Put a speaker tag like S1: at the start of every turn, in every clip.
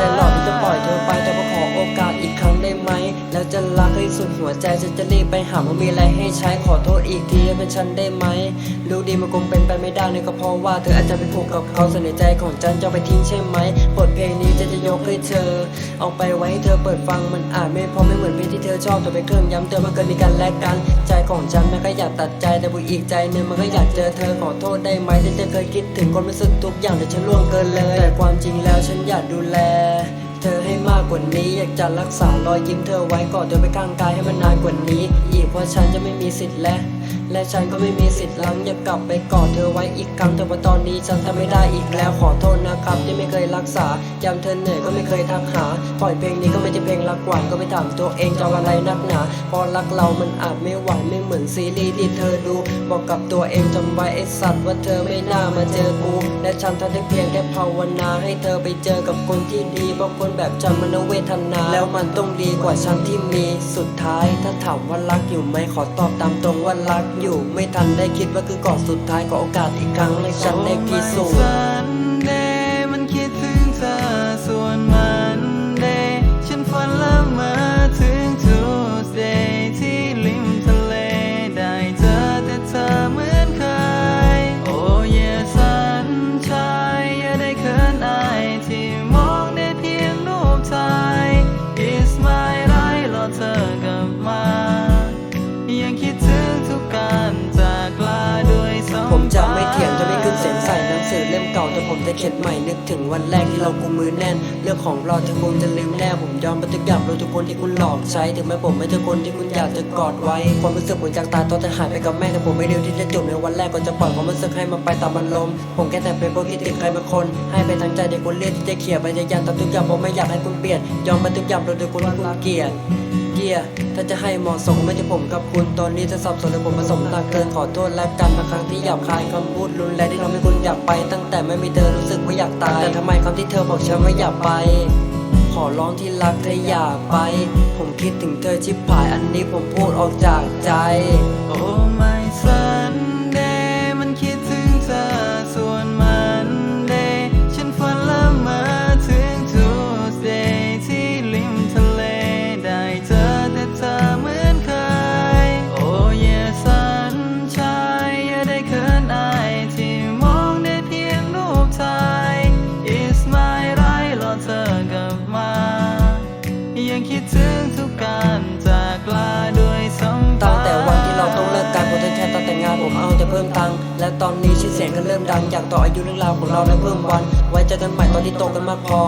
S1: ใจหลอกที่จะปล่อยเธอไป
S2: จะาขอโอกาสอีกครั้งได้ไหม แล้วจะรักให้สุดหัวใจจะจะรีบไปหาว่ามีอะไรให้ใช้ขอโทษอีกทีเป็นฉันได้ไหม รู้ดีมันคงเป็นไปไม่ได้เนี่ยก็เพราะว่าเธออาจจะไปผูกกับเขาสนใจของฉันจะไปทิ้งใช่ไหมบทเพลงนี้ ยกให้เธอ เอาไปไว้ให้เธอเปิดฟังมันอาจไม่พอไม่เหมือนเพลงที่เธอชอบแต่ไปนเครื่องย้ำเตือนว่าเกิดมีการแลกกัน ใจของฉันมันก็อยากตัดใจแต่ผู้อีกใจหนึงมันก็อยากเจอเธอขอโทษได้ไหมที่เธอเคยคิดถึงความรู้สึกทุกอย่างแต่ฉันล่วงเกินเลย แต่ความจริงแล้วฉันอยากดูแลเธอให้มากกว่านี้อยากจะรักษารอยยิ้มเธอไว้กอดเธอไปข้างกายให้มันนานกว่านี้ อีกเพราะฉันจะไม่มีสิทธิ์และ และฉันก็ไม่มีสิทธิ์ลังอยากกลับไปกอดเธอไว้อีกครั้งแต่ว่าตอนนี้ฉันทำไม่ได้อีกแล้วขอโทษนะครับ ที่ไม่เคยรักษายามเธอเหนื่อยก็ไม่เคยทักหาปล่อยเพลงนี้ก็ไม่ใช่เพลงรักหวานก็ไปถามตัวเองจะอะไรนักหนาเพอรักเรามันอาจไม่หวานไม่เหมือนซีรีส์ที่เธอดู บอกกับตัวเองจำไว้ไอ้สัตว์ว่าเธอไม่น่ามาเจอกูและฉันทำได้เพียงแค่ภาวนาให้เธอไปเจอกับคนที่ดีเพราะคนแบบฉันมันเวทนา แล้วมันต้องดีกว่าฉันที่มีสุดท้าย ถ้าถามว่ารักอยู่ไหมขอตอบตามตรงว่ารักอยู่ ไม่ทันได้คิดว่าคือกอดสุดท้ายก็โอกาสอีกครั้งใน
S1: ฉันได้พิสู
S2: จน์ ผมจะเขียนใหม่นึกถึงวันแรกที่เรากุมมือแน่น เรื่องของเราเธอคงจะลืมแน่ผมยอมปทุกอย่างรู้ทุกคนที่คุณหลอกใช้ถึงแม้ผมไม่ใช่คนที่คุณอยากจะกอดไว้ ความรู้สึกเหมือนจากตายตอนจะหายไปกับแม่แต่ผมไม่เร็วที่จะจบในวันแรกก็จะปล่อยความรู้สึกให้มันไปตามมันลม ผมแค่แต่เป็นพวกที่ติดใครบางคน ให้ไปทั้งใจเด็กคนเลียดที่จะเขี่ยไปจะยันทำทุกอย่างผมไม่อยากให้คุณเปลี่ยนยอมปทุกอย่างโดยโดยคนที่คุณเกลียด เดียถ้าจะให้เหมาะสมไม่ใช่ผมกับคุณ ตอนนี้จะสับสนและผมผสมต่างเกินขอโทษและกันบางครั้งที่หยาบคายคำพูดรุนแรงที่ทำให้คุณอยากไป ตั้งแต่ไม่มีเธอรู้สึกว่าอยากตาย แต่ทำไมคำที่เธอบอกฉันว่าอยากไป ขอร้องที่รักเธออย่าไป ผมคิดถึงเธอชิบหายอันนี้ผมพูดออกจากใจ
S1: โอ้ my Sunday ตอนนี้ชื่อเสี
S2: ยงก็เริ่มดังอยากต่ออายุเรื่องราวของเราและเพิ่มวัน ไว้เจอกันใหม่ตอนที่โตกันมากพอ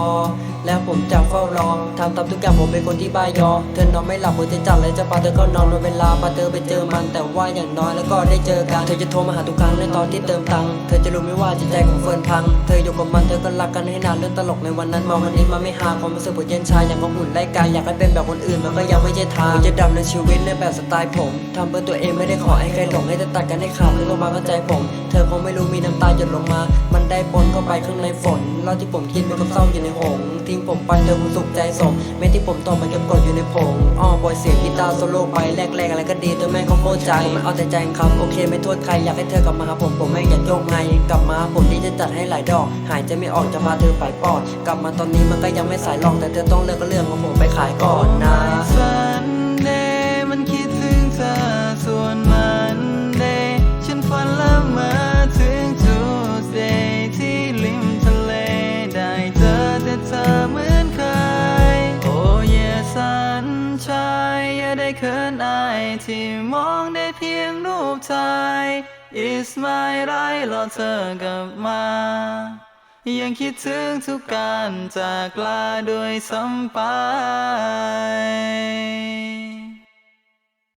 S2: แล้วผมจะเฝ้ารอทำตามทุกอย่างผมเป็นคนที่บ้ายอเธอนอนไม่หลับผมจะจัดเลยจะพาเธอก็นอนวันเวลาพาเธอไปเจอมัน แต่ว่าอย่างน้อยแล้วก็ได้เจอกันเธอจะโทรมาหาทุกครั้งในตอนที่เติมตังค์เธอจะรู้ไหม่ว่าจิตใจของเฟิร์นพังเธออยู่กับมันเธอก็รักกันให้นานเรื่องตลกในวันนั้นมาวันนี้มาไม่หาความรู้สึกผมเย็นชาอย่างของหุ่นไล่กายอยากให้เป็นแบบคนอื่นมันก็ยังไม่ใช่ทางจะดำในชีวิตในแบบสไตล์ผมทำเพื่อตัวเองไม่ได้ขอให้ใครหลงให้ตัดกันให้ขาดเลยลงมาเข้าใจผมเธอคงไม่รู้มีน้ำตาหยดลงมา มันได้ปนเข้าไปข้างในฝนเล่าที่ผมกินเป็นกับเศร้าอยู่ในหงทิ้งผมไปเธอคงสุขใจสมแม้ที่ผมตอมันเก็บกดอยู่ในผงอ้อบอยเสียงกีตาร์โซโล่ไปแรกๆอะไรก็ดีแต่แม่เขาโคตรใจมันเอาแต่ใจครับโอเคไม่โทษใครอยากให้เธอกลับมาหาผมผมไม่อยากโยกไงกลับมาผมที่จะจัดให้หลายดอก หายใจไม่ออกจะพาเธอไปปอด กลับมาตอนนี้มันก็ยังไม่สายหรอกแต่เธอต้องเลิกก็เรื่องของผมไปขายก่อนนะ
S1: Sunday มันคิดถึงเธอส่วนมัน ที่มองได้เพียงรูปถ่ายอิสมาไรรอเธอกลับมา ยังคิดถึงทุกการจากลาด้วยซ้ำไป